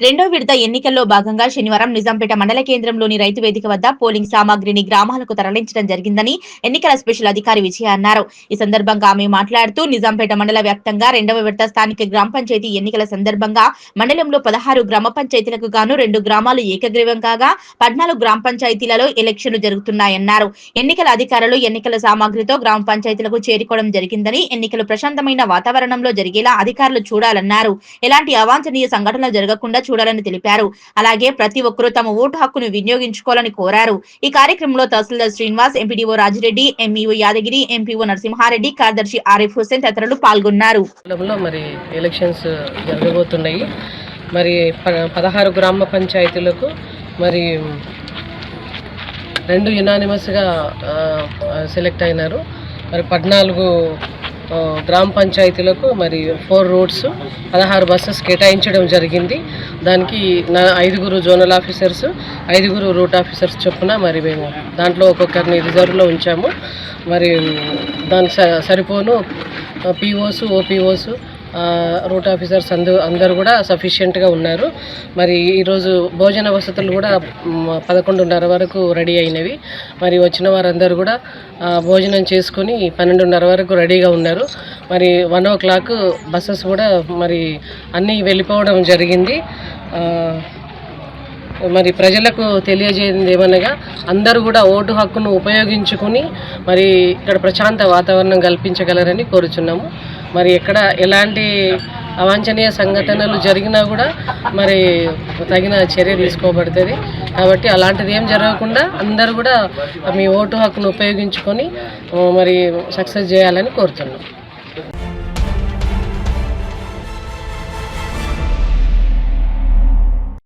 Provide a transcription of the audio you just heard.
రెండో విడత ఎన్నికల్లో భాగంగా శనివారం నిజాంపేట మండల కేంద్రంలోని రైతు వేదిక వద్ద పోలింగ్ సామాగ్రిని గ్రామాలకు తరలించడం జరిగిందని ఎన్నికల స్పెషల్ అధికారి విజయ అన్నారు. ఈ సందర్భంగా ఆమె మాట్లాడుతూ నిజాంపేట మండల వ్యాప్తంగా రెండవ విడత స్థానిక గ్రామ పంచాయతీ ఎన్నికల సందర్భంగా మండలంలో పదహారు గ్రామ పంచాయతీలకు గాను రెండు గ్రామాలు ఏకగ్రీవం కాగా పద్నాలుగు గ్రామ పంచాయతీలలో ఎలక్షన్లు జరుగుతున్నాయన్నారు. ఎన్నికల అధికారులు ఎన్నికల సామాగ్రితో గ్రామ పంచాయతీలకు చేరుకోవడం జరిగిందని ఎన్నికలు ప్రశాంతమైన వాతావరణంలో జరిగేలా అధికారులు చూడాలన్నారు. ఎలాంటి అవాంఛనీయ సంఘటనలు జరగకుండా చూడాలని తెలిపారు. అలాగే ప్రతి ఒక్కరూ తమ ఓటు హక్కును వినియోగించుకోవాలని కోరారు. ఈ కార్యక్రమంలో tahsildar Srinivas MPDO Rajireddy MEO Yadagiri MPO Narasimhareddy కార్యదర్శి ఆరిఫ్ హుసేన్ తదితరులు పాల్గొన్నారు. మరి ఎలక్షన్స్ జరగబోతున్నాయి. మరి పదహారు గ్రామ పంచాయతీలకు మరి రెండు యునానిమస్గా సెలెక్ట్ అయినారు. మరి పద్నాలుగు గ్రామ పంచాయతీలకు మరి ఫోర్ రూట్స్ పదహారు బస్సెస్ కేటాయించడం జరిగింది. దానికి నా ఐదుగురు జోనల్ ఆఫీసర్స్ ఐదుగురు రూట్ ఆఫీసర్స్ చొప్పున మరి మేము దాంట్లో ఒక్కొక్కరిని రిజర్వ్లో ఉంచాము. మరి దానికి స- సరిపోను పీఓస్ ఓపీఓస్ రూట్ ఆఫీసర్స్ అందు అందరు కూడా సఫిషియెంట్గా ఉన్నారు. మరి ఈరోజు భోజన వసతులు కూడా పదకొండున్నర వరకు రెడీ అయినవి. మరి వచ్చిన వారందరూ కూడా భోజనం చేసుకుని పన్నెండున్నర వరకు రెడీగా ఉన్నారు. మరి వన్ ఓ క్లాక్ బస్సెస్ కూడా మరి అన్నీ వెళ్ళిపోవడం జరిగింది. మరి ప్రజలకు తెలియజేయండి ఏమనగా అందరూ కూడా ఓటు హక్కును ఉపయోగించుకుని మరి ఇక్కడ ప్రశాంత వాతావరణం కల్పించగలరని కోరుచున్నాము. మరి ఎక్కడ ఎలాంటి అవాంఛనీయ సంఘటనలు జరిగినా కూడా మరి తగిన చర్య తీసుకోబడుతుంది. కాబట్టి అలాంటిది ఏం జరగకుండా అందరూ కూడా మీ ఓటు హక్కును ఉపయోగించుకొని మరి సక్సెస్ చేయాలని కోరుతున్నాం.